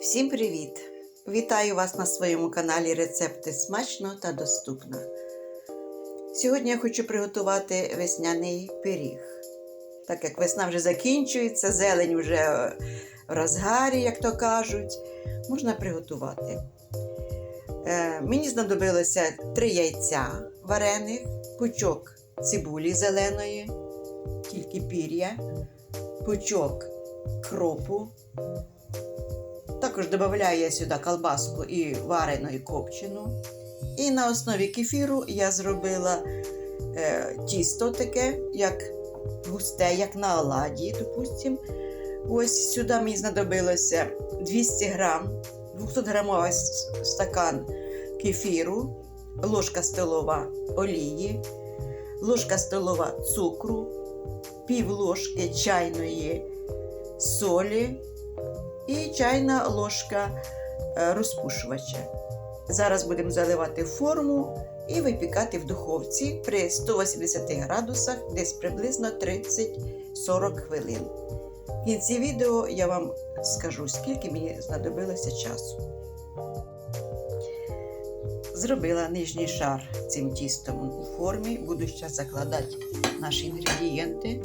Всім привіт! Вітаю вас на своєму каналі Рецепти смачно та доступно. Сьогодні я хочу приготувати весняний пиріг. Так як весна вже закінчується, зелень вже в розгарі, як то кажуть, можна приготувати. Е, мені знадобилося три яйця варених, пучок цибулі зеленої, тільки пір'я, пучок кропу. Також додаю я сюди колбаску і варену і копчену. І на основі кефіру я зробила е, тісто таке, як густе, як на оладі, допустим. Ось сюди мені знадобилося 200 грам, 200 грамовий стакан кефіру, ложка столова олії, ложка столова цукру, пів ложки чайної солі і чайна ложка е, розпушувача. Зараз будемо заливати форму і випікати в духовці при 180 градусах десь приблизно 30-40 хвилин. В кінці відео я вам скажу, скільки мені знадобилося часу. Зробила нижній шар цим тістом у формі. Буду зараз закладати наші інгредієнти.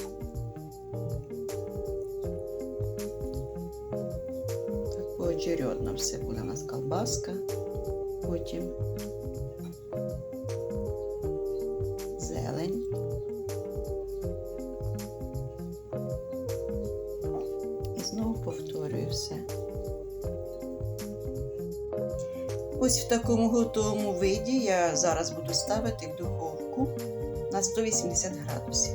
Поочередно все буде у нас колбаска, потім зелень. І знову повторюю все. Ось в такому готовому виді я зараз буду ставити в духовку на 180 градусів.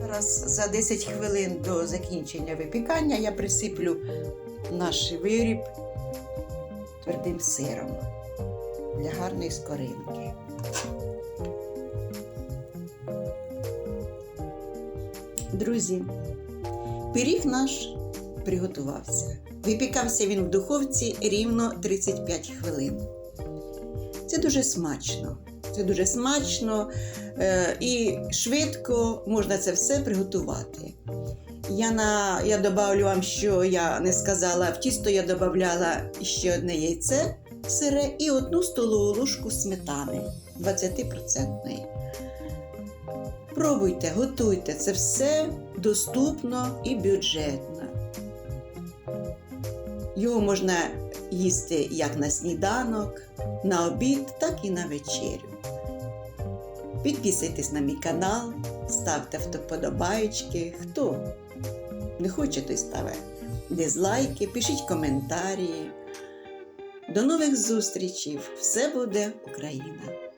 Зараз за 10 хвилин до закінчення випікання я присиплю наш виріб твердим сиром для гарної скоринки. Друзі, пиріг наш приготувався. Випікався він в духовці рівно 35 хвилин. Це дуже смачно. Це дуже смачно е, і швидко можна це все приготувати. Я на, я добавлю вам, що я не сказала, в тісто я додавала ще одне яйце сире і одну столову ложку сметани 20%. Пробуйте, готуйте, це все доступно і бюджетно. Його можна їсти як на сніданок, на обід, так і на вечерю. Підписуйтесь на мій канал, ставте вподобайки. Хто не хоче, той ставить дизлайки, пишіть коментарі. До нових зустрічей! Все буде Україна!